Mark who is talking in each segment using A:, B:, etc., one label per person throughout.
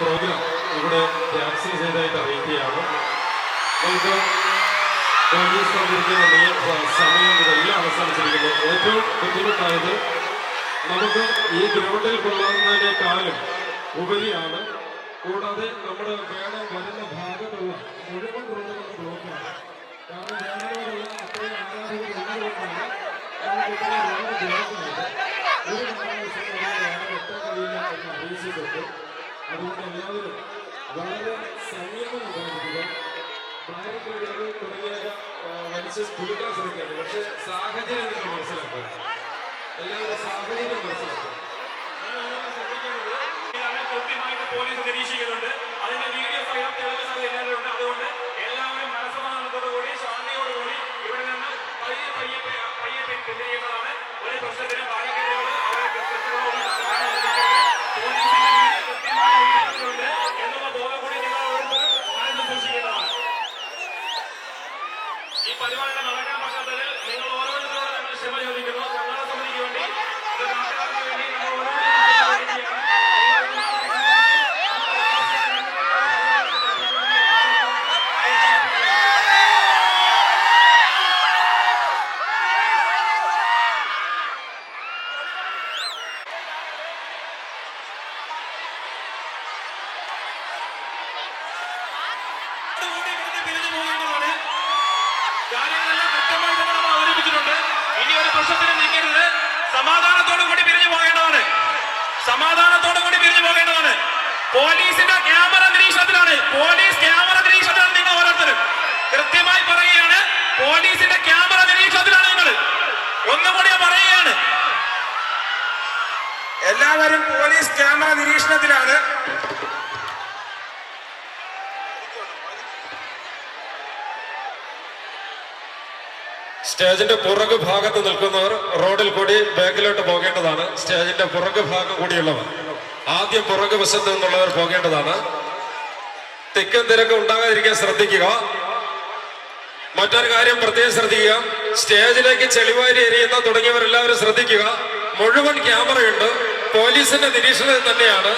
A: Programme ഇവിടെ cancel ചെയ്തതായിട്ട് അറിയിക്കുകയാണ്. നമുക്ക് സമയം ഇതെല്ലാം അവസാനിച്ചിരിക്കുന്നു. ഏറ്റവും ബുദ്ധിമുട്ടായത് നമുക്ക് ഈ ഗ്രൗണ്ടിൽ കൊള്ളാവുന്നതിനേക്കാളും ഉപരിയാണ്. കൂടാതെ നമ്മുടെ വേണം വരുന്ന ഭാഗത്തുള്ള മുഴുവൻ റോഡുകളും ബ്ലോക്കാണ് കാരണം ഒരു അറിയിച്ചിട്ടുണ്ട്. അതുകൊണ്ട് എല്ലാവരും വളരെ സംയമനം ഉണ്ടായിരിക്കുക ബാരിക്കേഡുകൾ തുടങ്ങിയ മനുഷ്യ വലിച്ച് ശ്രമിക്കുന്നത് പക്ഷെ സാഹചര്യം മനസ്സിലാക്കുക എല്ലാവരും സാഹചര്യം മനസ്സിലാക്കുക
B: കൃത്യമായിട്ട് പോലീസ് നിരീക്ഷിക്കുന്നുണ്ട് സമാധാനത്തോടു കൂടി പിരിഞ്ഞു പോകേണ്ടതാണ്. പോലീസിന്റെ ക്യാമറ നിരീക്ഷണത്തിലാണ്. പോലീസ് ക്യാമറ നിരീക്ഷണത്തിലാണ് നിങ്ങൾ ഓരോരുത്തരും. കൃത്യമായി പറയുകയാണ് പോലീസിന്റെ ക്യാമറ നിരീക്ഷണത്തിലാണ് നിങ്ങൾ. ഒന്നുകൂടി പറയുകയാണ്. എല്ലാവരും പോലീസ് ക്യാമറ നിരീക്ഷണത്തിലാണ്.
A: സ്റ്റേജിന്റെ പുറകു ഭാഗത്ത് നിൽക്കുന്നവർ റോഡിൽ കൂടി ബാക്കിലോട്ട് പോകേണ്ടതാണ്. സ്റ്റേജിന്റെ പുറകു ഭാഗം കൂടിയുള്ളവർ. ആദ്യം പുറകു വശത്ത് നിന്നുള്ളവർ പോകേണ്ടതാണ്. തിക്കും തിരക്കും ഉണ്ടാകാതിരിക്കാൻ ശ്രദ്ധിക്കുക. മറ്റൊരു കാര്യം പ്രത്യേകം ശ്രദ്ധിക്കുക. സ്റ്റേജിലേക്ക് ചെളിവാരി എരിയുന്ന തുടങ്ങിയവരെല്ലാവരും ശ്രദ്ധിക്കുക. മുഴുവൻ ക്യാമറയുണ്ട്. പോലീസിന്റെ നിരീക്ഷണത്തിൽ തന്നെയാണ്.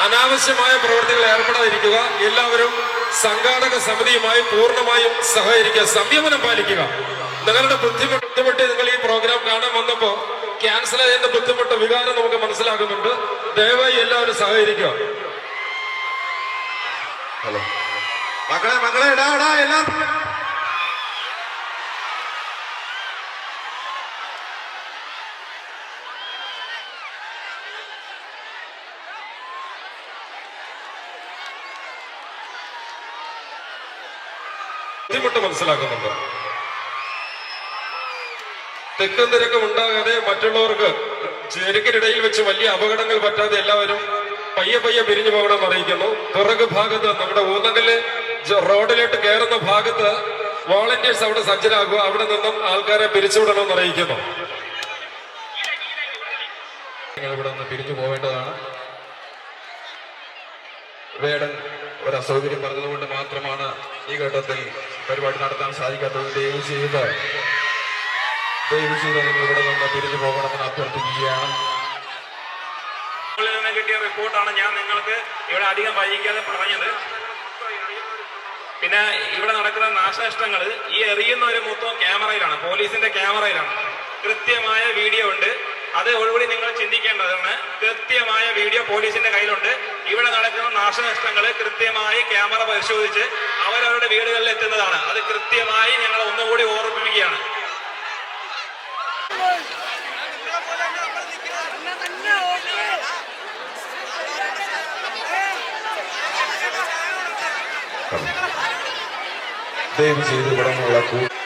A: അനാവശ്യമായ പ്രവൃത്തികൾ ഏർപ്പെടാതിരിക്കുക. എല്ലാവരും സംഘാടക സമിതിയുമായി പൂർണമായും സഹകരിക്കുക. സംയമനം പാലിക്കുക. നിങ്ങളുടെ ബുദ്ധിമുട്ട് ബുദ്ധിമുട്ട് നിങ്ങൾ ഈ പ്രോഗ്രാം കാണാൻ വന്നപ്പോ ക്യാൻസൽ ചെയ്യുന്ന ബുദ്ധിമുട്ട് വികാരം നമുക്ക് മനസ്സിലാകുന്നുണ്ട്. ദയവായി എല്ലാവരും സഹകരിക്കുക. ഹലോ.
C: മക്കളെ മക്കളെ ഇടാ ഇടാ എല്ലാം
A: ബുദ്ധിമുട്ട് മനസ്സിലാക്കുന്നുണ്ട്. തെക്കും തിരക്കും ഉണ്ടാകാതെ മറ്റുള്ളവർക്ക് ചെരുക്കിനിടയിൽ വെച്ച് വലിയ അപകടങ്ങൾ പറ്റാതെ എല്ലാവരും പയ്യെ പയ്യെ പിരിഞ്ഞു പോകണമെന്ന് അറിയിക്കുന്നു. പിറകു ഭാഗത്ത് നമ്മുടെ ഊന്നകൽ റോഡിലോട്ട് കയറുന്ന ഭാഗത്ത് വോളണ്ടിയേഴ്സ് അവിടെ സജ്ജരാകുക. അവിടെ നിന്നും ആൾക്കാരെ പിരിച്ചുവിടണമെന്ന് അറിയിക്കുന്നു.
C: ഇവിടെ നിന്ന് പിരിഞ്ഞു പോവേണ്ടതാണ്. വേടൻ ഒരു അസൗകര്യം പറഞ്ഞതുകൊണ്ട് മാത്രമാണ് ഈ ഘട്ടത്തിൽ പരിപാടി നടത്താൻ സാധിക്കാത്തത്. ദയവ് ചെയ്ത്? ഇവിടെ
B: കിട്ടിയ റിപ്പോർട്ടാണ് ഞാൻ നിങ്ങൾക്ക് ഇവിടെ അധികം വൈകിക്കാതെ പറഞ്ഞത്. പിന്നെ ഇവിടെ നടക്കുന്ന നാശനഷ്ടങ്ങൾ ഈ എറിയുന്ന ഒരു മൊത്തം ക്യാമറയിലാണ് പോലീസിന്റെ ക്യാമറയിലാണ്. കൃത്യമായ വീഡിയോ ഉണ്ട്. അത് ഒഴുകൂടി നിങ്ങൾ ചിന്തിക്കേണ്ടതാണ്. കൃത്യമായ വീഡിയോ പോലീസിന്റെ കയ്യിലുണ്ട്. ഇവിടെ നടക്കുന്ന നാശനഷ്ടങ്ങൾ കൃത്യമായി ക്യാമറ പരിശോധിച്ച് അവരവരുടെ വീടുകളിൽ എത്തുന്നതാണ് അത് കൃത്യമായി ഞങ്ങൾ ഒന്നുകൂടി ഓർമ്മിപ്പിക്കുകയാണ്.
C: ദയവ് ചെയ്ത് ഇവിടെ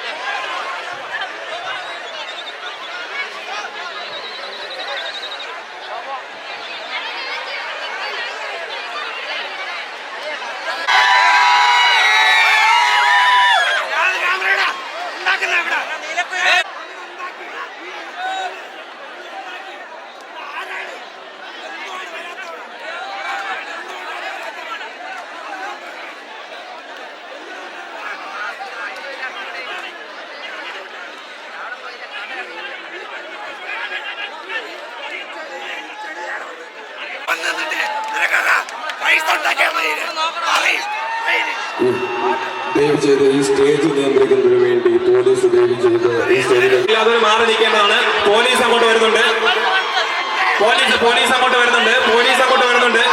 C: ദയവ് ചെയ്ത് ഈ സ്റ്റേജ് നിയന്ത്രിക്കുന്നതിന് വേണ്ടി പോലീസ് ദയവ് ചെയ്ത് ഈ സ്റ്റേജിൽ
B: മാറി നിൽക്കേണ്ടതാണ്. പോലീസ് അങ്ങോട്ട് വരുന്നുണ്ട്. പോലീസ് പോലീസ് അങ്ങോട്ട് വരുന്നുണ്ട്. പോലീസ് അങ്ങോട്ട് വരുന്നുണ്ട്.